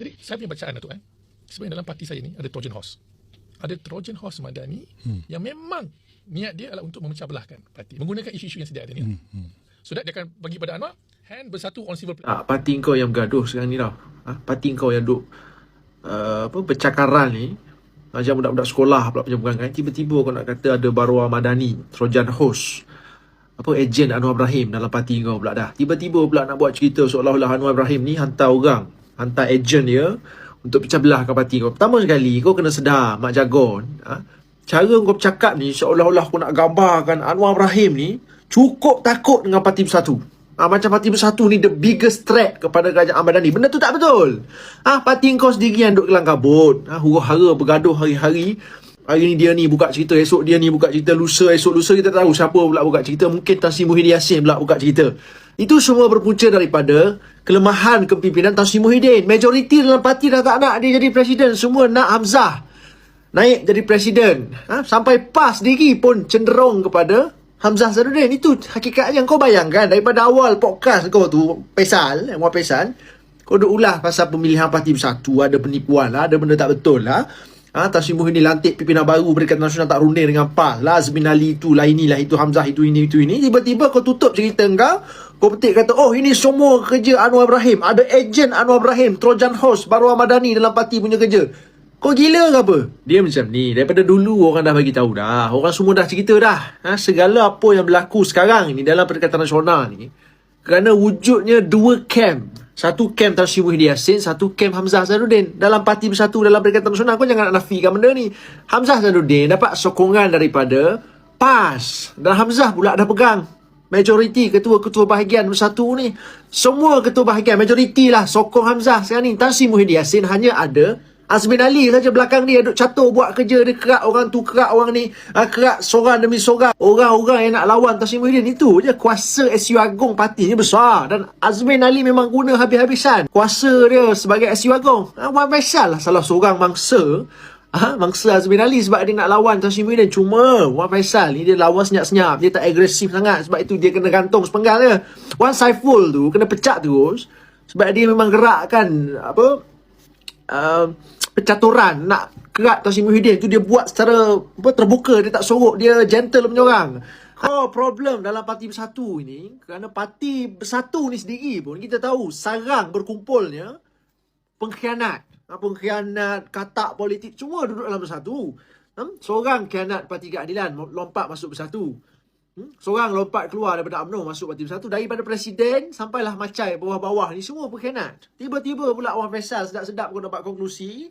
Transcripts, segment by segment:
Jadi saya punya bacaan tu eh. Sebenarnya dalam parti saya ni ada Trojan Horse. Ada Trojan Horse Madani hmm. yang memang niat dia adalah untuk memecah belahkan parti menggunakan isu-isu yang sedia ada ni. Hmm. Hmm. So that dia akan bagi pada Anwar hand bersatu on civil ah, parti kau yang bergaduh sekarang ni tau. Ah, parti kau yang duk uh, apa bercakaran ni macam budak-budak sekolah pula macam bukan kan tiba-tiba kau nak kata ada Barwa Madani Trojan Horse apa ejen Anwar Ibrahim dalam parti kau pula dah. Tiba-tiba pula nak buat cerita seolah-olah Anwar Ibrahim ni hantar orang, hantar ejen dia untuk pecah belahkan parti kau. Pertama sekali kau kena sedar Mak Jagon, ha? cara kau bercakap ni seolah-olah kau nak gambarkan Anwar Ibrahim ni cukup takut dengan parti bersatu. Ha, macam parti bersatu ni the biggest threat kepada kerajaan Ahmad Dhani. Benda tu tak betul. Ha, parti kau sendiri yang duduk kelang kabut. Ha, huru-hara bergaduh hari-hari Hari ni dia ni buka cerita, esok dia ni buka cerita, lusa, esok lusa kita tahu siapa pula buka cerita. Mungkin Tan Sri Muhyiddin Yassin pula buka cerita. Itu semua berpunca daripada kelemahan kepimpinan Tan Sri Muhyiddin. Majoriti dalam parti dah tak nak dia jadi presiden. Semua nak Hamzah naik jadi presiden. Ha? Sampai PAS diri pun cenderung kepada Hamzah Zarudin. Itu hakikat yang kau bayangkan daripada awal podcast kau tu, Pesal, Muar Pesal. Kau dah ulah pasal pemilihan parti bersatu, ada penipuan lah, ada benda tak betul lah. Ha, Tan Sri Muhyiddin lantik pimpinan baru Perikatan Nasional tak runding dengan PAS lah Azmin Ali itu lah inilah itu Hamzah itu ini itu ini. Tiba-tiba kau tutup cerita kau Kau petik kata oh ini semua kerja Anwar Ibrahim. Ada ejen Anwar Ibrahim Trojan Horse Baru Ahmadani dalam parti punya kerja. Kau gila ke apa? Dia macam ni Daripada dulu orang dah bagi tahu dah. Orang semua dah cerita dah. Ha, Segala apa yang berlaku sekarang ni Dalam Perikatan Nasional ni Kerana wujudnya dua camp satu kem Tan Sri Muhyiddin Yassin, satu kem Hamzah Zainuddin. Dalam parti bersatu dalam Perikatan Nasional, kau jangan nak nafikan benda ni. Hamzah Zainuddin dapat sokongan daripada PAS. Dan Hamzah pula dah pegang majoriti ketua-ketua bahagian bersatu ni. Semua ketua bahagian, majoriti lah sokong Hamzah sekarang ni. Tan Sri Muhyiddin Yassin hanya ada Azmin Ali saja belakang dia duk catur buat kerja dia kerak orang tu kerak orang ni uh, kerak seorang demi seorang orang-orang yang nak lawan Tasim Muhyiddin itu je. Kuasa SU Agong parti ni besar. Dan Azmin Ali memang guna habis-habisan. Kuasa dia sebagai SU Agong uh, Wan Faisal lah. Salah seorang mangsa Ha, mangsa Azmin Ali sebab dia nak lawan Tasim Muhyiddin. Cuma Wan Faisal ni dia lawan senyap-senyap. Dia tak agresif sangat sebab itu dia kena gantung sepenggal dia. Wan Saiful tu kena pecat terus sebab dia memang gerakkan apa uh, pencaturan nak kerat Sri Muhyiddin tu dia buat secara apa, terbuka dia tak sorok dia gentle punya orang. Oh, problem dalam parti bersatu ini kerana parti bersatu ni sendiri pun kita tahu sarang berkumpulnya pengkhianat. Ha, pengkhianat katak politik semua duduk dalam bersatu. Hmm? seorang khianat parti keadilan lompat masuk bersatu. Hmm? seorang lompat keluar daripada UMNO masuk parti bersatu daripada presiden sampailah macai bawah-bawah ni semua pengkhianat. Tiba-tiba pula Wan Faisal sedap-sedap kau dapat konklusi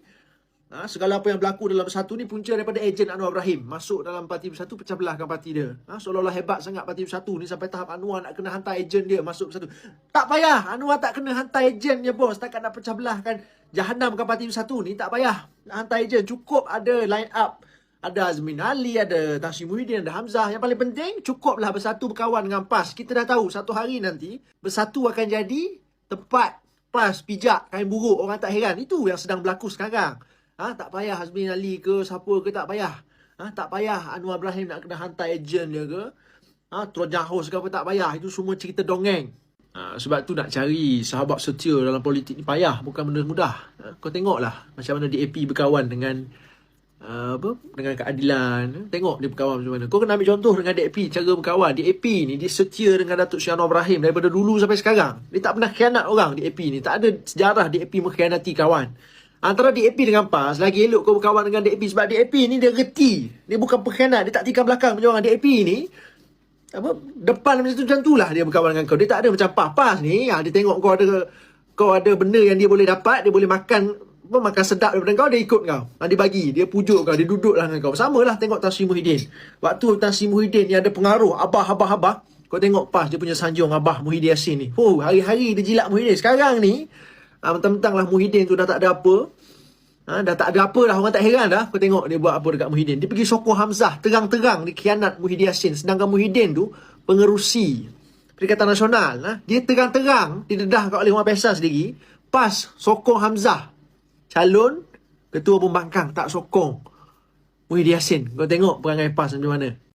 Ha, segala apa yang berlaku dalam bersatu ni punca daripada ejen Anwar Ibrahim masuk dalam parti bersatu pecah belahkan parti dia. Ha, seolah-olah hebat sangat parti bersatu ni sampai tahap Anwar nak kena hantar ejen dia masuk bersatu. Tak payah, Anwar tak kena hantar ejen dia bos. Takkan nak pecah belahkan jahanam ke parti bersatu ni, tak payah nak hantar ejen. Cukup ada line up. Ada Azmin Ali, ada Tan Sri Muhyiddin, ada Hamzah. Yang paling penting, cukuplah bersatu berkawan dengan PAS. Kita dah tahu satu hari nanti, bersatu akan jadi tempat PAS pijak kain buruk. Orang tak heran. Itu yang sedang berlaku sekarang. Ha, tak payah Hazmin Ali ke siapa ke tak payah. Ha, tak payah Anwar Ibrahim nak kena hantar ejen dia ke. Ha, Trojan House ke apa tak payah. Itu semua cerita dongeng. Ha, sebab tu nak cari sahabat setia dalam politik ni payah. Bukan benda mudah. Ha, kau tengoklah macam mana DAP berkawan dengan uh, apa dengan keadilan. Tengok dia berkawan macam mana. Kau kena ambil contoh dengan DAP cara berkawan. DAP ni dia setia dengan Datuk Syah Anwar Ibrahim daripada dulu sampai sekarang. Dia tak pernah khianat orang DAP ni. Tak ada sejarah DAP mengkhianati kawan. Antara DAP dengan PAS Lagi elok kau berkawan dengan DAP Sebab DAP ni dia reti. Dia bukan pengkhianat. Dia tak tikam belakang macam orang DAP ni. Apa Depan macam tu macam tu lah Dia berkawan dengan kau. Dia tak ada macam PAS PAS ni ha, Dia tengok kau ada Kau ada benda yang dia boleh dapat Dia boleh makan apa, Makan sedap daripada kau Dia ikut kau. Ha, Dia bagi Dia pujuk kau Dia duduk lah dengan kau. Sama lah tengok Tan Sri Muhyiddin. Waktu Tan Sri Muhyiddin ni ada pengaruh Abah, Abah, Abah Kau tengok PAS Dia punya sanjung Abah Muhyiddin Yassin ni. Oh, hari-hari dia jilat Muhyiddin. Sekarang ni Ha, mentang-mentang lah Muhyiddin tu dah tak ada apa. Ha, dah tak ada apa dah. Orang tak heran dah. Kau tengok dia buat apa dekat Muhyiddin. Dia pergi sokong Hamzah. Terang-terang dia khianat Muhyiddin Yassin. Sedangkan Muhyiddin tu pengerusi Perikatan Nasional. Ha? Dia terang-terang didedah oleh Umar Faisal sendiri. Pas sokong Hamzah. Calon Ketua Pembangkang tak sokong Muhyiddin Yassin. Kau tengok perangai PAS macam mana.